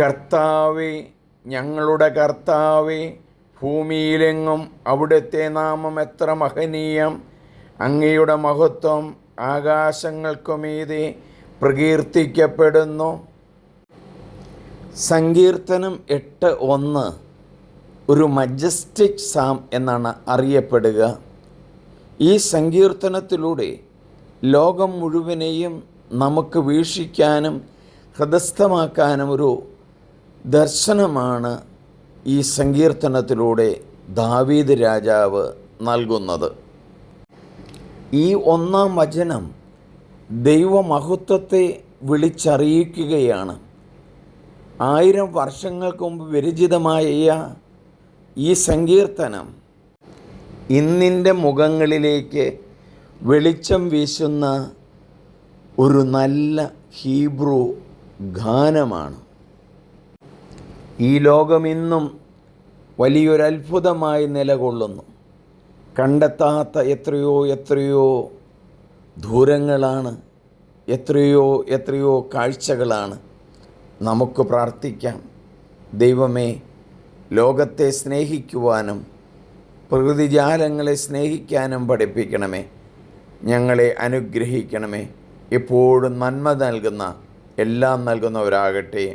കർത്താവെ ഞങ്ങളുടെ കർത്താവെ ഭൂമിയിലെങ്ങും അവിടുത്തെ നാമം എത്ര മഹനീയം. അങ്ങയുടെ മഹത്വം ആകാശങ്ങൾക്കുമീതെ പ്രകീർത്തിക്കപ്പെടുന്നു. സങ്കീർത്തനം എട്ട് ഒന്ന് ഒരു മജസ്റ്റിക് സാം എന്നാണ് അറിയപ്പെടുക. ഈ സങ്കീർത്തനത്തിലൂടെ ലോകം മുഴുവനെയും നമുക്ക് വീക്ഷിക്കാനും ഹൃദസ്ഥമാക്കാനും ഒരു ദർശനമാണ് ഈ സങ്കീർത്തനത്തിലൂടെ ദാവീദ് രാജാവ് നൽകുന്നത്. ഈ ഒന്നാം വചനം ദൈവമഹത്വത്തെ വിളിച്ചറിയിക്കുകയാണ്. ആയിരം വർഷങ്ങൾക്ക് മുമ്പ് വിരചിതമായ ഈ സങ്കീർത്തനം ഇന്നിന്റെ മുഖങ്ങളിലേക്ക് വെളിച്ചം വീശുന്ന ഒരു നല്ല ഹീബ്രു ഗാനമാണ്. ഈ ലോകം ഇന്നും വലിയൊരു അത്ഭുതമായി നിലകൊള്ളുന്നു. കണ്ടെത്താത്ത എത്രയോ എത്രയോ ദൂരങ്ങളാണ് എത്രയോ എത്രയോ കാഴ്ചകളാണ് നമുക്ക് പ്രാർത്ഥിക്കാം. ദൈവമേ ലോകത്തെ സ്നേഹിക്കുവാനും പ്രകൃതിജാലങ്ങളെ സ്നേഹിക്കാനും പഠിപ്പിക്കണമേ. ഞങ്ങളെ അനുഗ്രഹിക്കണമേ. എപ്പോഴും നന്മ നൽകുന്ന എല്ലാം നൽകുന്നവരാകട്ടെ.